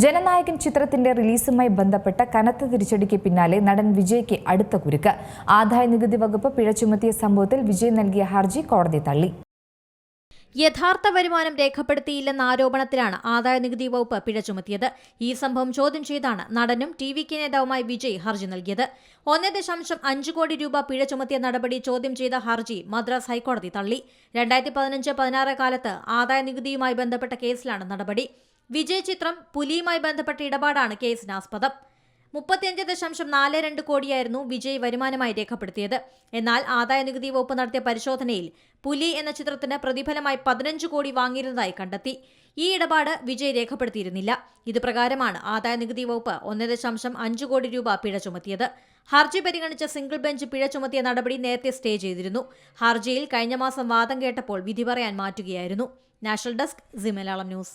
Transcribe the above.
ജനനായകൻ ചിത്രത്തിന്റെ റിലീസുമായി ബന്ധപ്പെട്ട കനത്ത തിരിച്ചടിക്ക് പിന്നാലെ നടൻ വിജയ്ക്ക് അടുത്ത കുരുക്ക്. ആദായ നികുതി വകുപ്പ് പിഴ ചുമത്തിയ സംഭവത്തിൽ വിജയ് നൽകിയ ഹർജി കോടതി തള്ളി. യഥാർത്ഥ വരുമാനം രേഖപ്പെടുത്തിയില്ലെന്ന ആരോപണത്തിലാണ് ആദായ നികുതി വകുപ്പ് പിഴ ചുമത്തിയത്. ഈ സംഭവം ചോദ്യം ചെയ്താണ് നടനും ടി വി കെ നേതാവുമായി വിജയ് ഹർജി നൽകിയത്. ഒന്ന് ദശാംശം അഞ്ച് കോടി രൂപ പിഴ ചുമത്തിയ നടപടി ചോദ്യം ചെയ്ത ഹർജി മദ്രാസ് ഹൈക്കോടതി തള്ളി. രണ്ടായിരത്തി പതിനഞ്ച് പതിനാറ് കാലത്ത് ആദായ നികുതിയുമായി ബന്ധപ്പെട്ട കേസിലാണ് നടപടി. വിജയ് ചിത്രം പുലിയുമായി ബന്ധപ്പെട്ട ഇടപാടാണ് കേസിനാസ്പദം മുപ്പത്തിയഞ്ച് ദശാംശം നാല് രണ്ട് കോടിയായിരുന്നു വിജയ് വരുമാനമായി രേഖപ്പെടുത്തിയത്. എന്നാൽ ആദായനികുതി വകുപ്പ് നടത്തിയ പരിശോധനയിൽ പുലി എന്ന ചിത്രത്തിന് പ്രതിഫലമായി പതിനഞ്ച് കോടി വാങ്ങിയിരുന്നതായി കണ്ടെത്തി. ഈ ഇടപാട് വിജയ് രേഖപ്പെടുത്തിയിരുന്നില്ല. ഇതുപ്രകാരമാണ് ആദായ നികുതി വകുപ്പ് ഒന്ന് ദശാംശം അഞ്ച് കോടി രൂപ പിഴ ചുമത്തിയത്. ഹർജി പരിഗണിച്ച സിംഗിൾ ബെഞ്ച് പിഴ ചുമത്തിയ നടപടി നേരത്തെ സ്റ്റേ ചെയ്തിരുന്നു. ഹർജിയിൽ കഴിഞ്ഞ മാസം വാദം കേട്ടപ്പോൾ വിധി പറയാൻ മാറ്റുകയായിരുന്നു. National desk Zee Malayalam news.